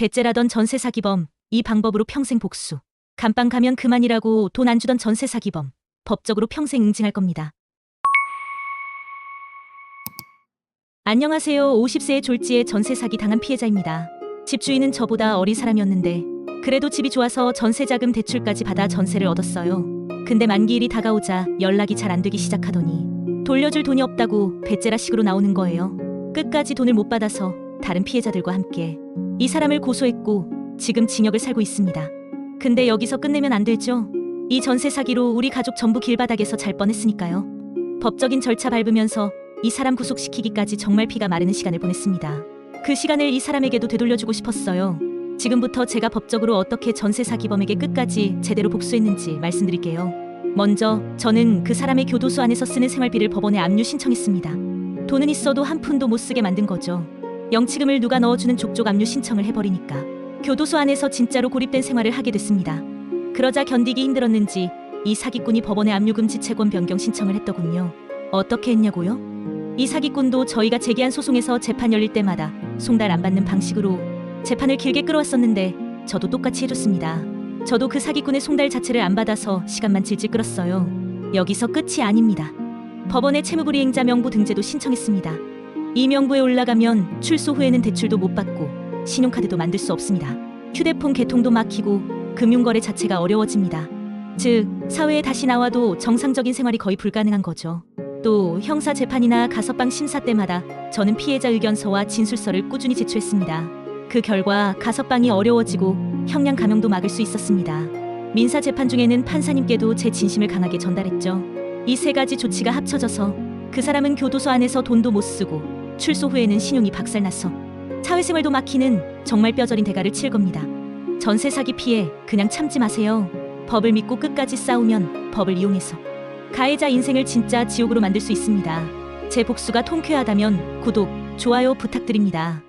배째라던 전세 사기범, 이 방법으로 평생 복수. 감방 가면 그만이라고 돈 안 주던 전세 사기범. 법적으로 평생 응징할 겁니다. 안녕하세요. 50세의 졸지에 전세 사기 당한 피해자입니다. 집주인은 저보다 어린 사람이었는데 그래도 집이 좋아서 전세 자금 대출까지 받아 전세를 얻었어요. 근데 만기일이 다가오자 연락이 잘 안 되기 시작하더니 돌려줄 돈이 없다고 배째라식으로 나오는 거예요. 끝까지 돈을 못 받아서 다른 피해자들과 함께 이 사람을 고소했고 지금 징역을 살고 있습니다. 근데 여기서 끝내면 안 되죠. 이 전세 사기로 우리 가족 전부 길바닥에서 잘 뻔했으니까요. 법적인 절차 밟으면서 이 사람 구속시키기까지 정말 피가 마르는 시간을 보냈습니다. 그 시간을 이 사람에게도 되돌려주고 싶었어요. 지금부터 제가 법적으로 어떻게 전세 사기범에게 끝까지 제대로 복수했는지 말씀드릴게요. 먼저 저는 그 사람의 교도소 안에서 쓰는 생활비를 법원에 압류 신청했습니다. 돈은 있어도 한 푼도 못 쓰게 만든 거죠. 영치금을 누가 넣어주는 족족 압류 신청을 해버리니까 교도소 안에서 진짜로 고립된 생활을 하게 됐습니다. 그러자 견디기 힘들었는지 이 사기꾼이 법원에 압류금 지 채권 변경 신청을 했더군요. 어떻게 했냐고요? 이 사기꾼도 저희가 제기한 소송에서 재판 열릴 때마다 송달 안 받는 방식으로 재판을 길게 끌어왔었는데 저도 똑같이 해줬습니다. 저도 그 사기꾼의 송달 자체를 안 받아서 시간만 질질 끌었어요. 여기서 끝이 아닙니다. 법원에 채무불이행자 명부 등재도 신청했습니다. 이 명부에 올라가면 출소 후에는 대출도 못 받고 신용카드도 만들 수 없습니다. 휴대폰 개통도 막히고 금융거래 자체가 어려워집니다. 즉, 사회에 다시 나와도 정상적인 생활이 거의 불가능한 거죠. 또 형사 재판이나 가석방 심사 때마다 저는 피해자 의견서와 진술서를 꾸준히 제출했습니다. 그 결과 가석방이 어려워지고 형량 감형도 막을 수 있었습니다. 민사 재판 중에는 판사님께도 제 진심을 강하게 전달했죠. 이 세 가지 조치가 합쳐져서 그 사람은 교도소 안에서 돈도 못 쓰고 출소 후에는 신용이 박살나서 사회생활도 막히는 정말 뼈저린 대가를 칠 겁니다. 전세 사기 피해 그냥 참지 마세요. 법을 믿고 끝까지 싸우면 법을 이용해서 가해자 인생을 진짜 지옥으로 만들 수 있습니다. 제 복수가 통쾌하다면 구독, 좋아요 부탁드립니다.